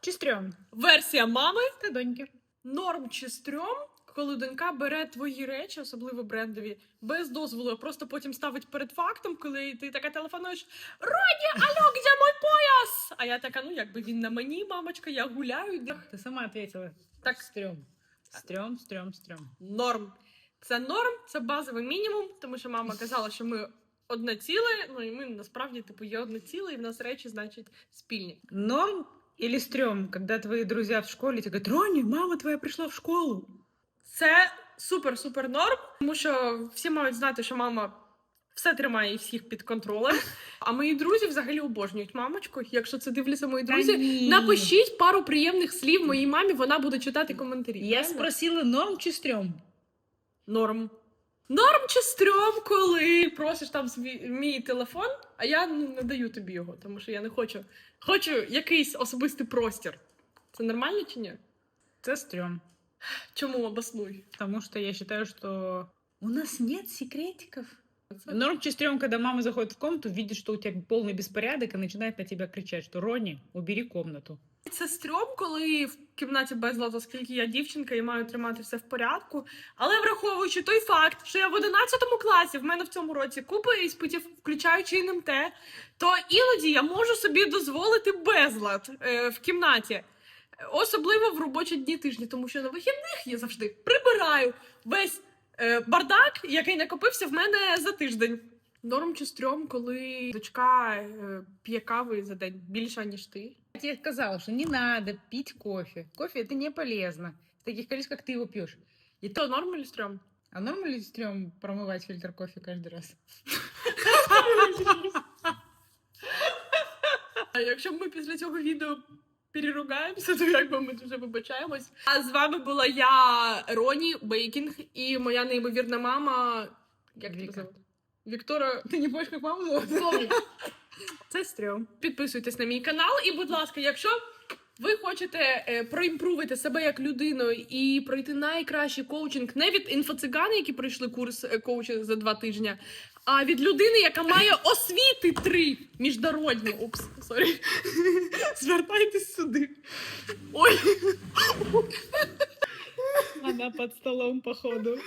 чи стрьом? Версія мами Та доньки. норм чи стрьом, коли донька бере твої речі, особливо брендові, без дозволу, а просто потім ставить перед фактом, коли ти така телефонуєш Роді, алло, де мой пояс? А я така, ну якби він на мені, мамочка, я гуляю. Ти сама ответила. Так. Стрьом. Стрьом, стрьом, стрьом. Норм. Це норм, це базовий мінімум, тому що мама казала, що ми одне ціле, ну і ми насправді типу є одне ціле, і в нас речі, значить, спільні. Норм или стрём, когда твои друзья в школе тебе говорят, Рони, мама твоя пришла в школу. Це супер-супер норм, тому що всі мають знати, що мама все тримає і всіх під контролем. А мої друзі взагалі обожнюють мамочку. Якщо це дивляться мої друзі, ні. напишіть пару приємних слів моїй мамі, вона буде читати коментарі. Я правильно? спросила, норм чи стрём? Норм. Норм чи стрьом, коли просиш там свій мій телефон, а я ну, не даю тобі його, тому що я не хочу. Хочу якийсь особистий простір. Це нормально чи ні? Это стрём. Чому обоснуй? Потому что я считаю, что у нас нет секретиков. Норм чи стрём, когда мама заходит в комнату, видит, что у тебя полный беспорядок и начинает на тебя кричать, что Рони, убери комнату. Це стрьом, коли в кімнаті безлад, оскільки я дівчинка і маю тримати все в порядку. Але враховуючи той факт, що я в 11 класі, в мене в цьому році купа іспитів, включаючи НМТ, то іноді я можу собі дозволити безлад е, в кімнаті. Особливо в робочі дні тижні, тому що на вихідних я завжди прибираю весь е, бардак, який накопився в мене за тиждень. Норм чи стрьом, коли дочка е, п'є кави за день більше, ніж ти. Я тебе сказала, что не надо пить кофе. Кофе это не полезно. В таких количествах, как ты его пьешь. І то норм чи стрьом? А норм ли стрём промывать фильтр кофе каждый раз? А якщо ми після цього відео переругаємося, то якби ми дуже вибачаємось. А з вами була я, Роні Бейкінг, і моя неймовірна мама. Як тебе Віка. зовут? Віктора. Ты не помнишь, как маму зовут? Це стрьом. Підписуйтесь на мій канал, і, будь ласка, якщо ви хочете е, проімпрувити себе як людину і пройти найкращий коучинг не від інфоцигани, які пройшли курс е, коучинг за два тижні, а від людини, яка має освіти три міжнародні. Упс, сорі. Звертайтесь сюди. Ой. Она под столом, походу.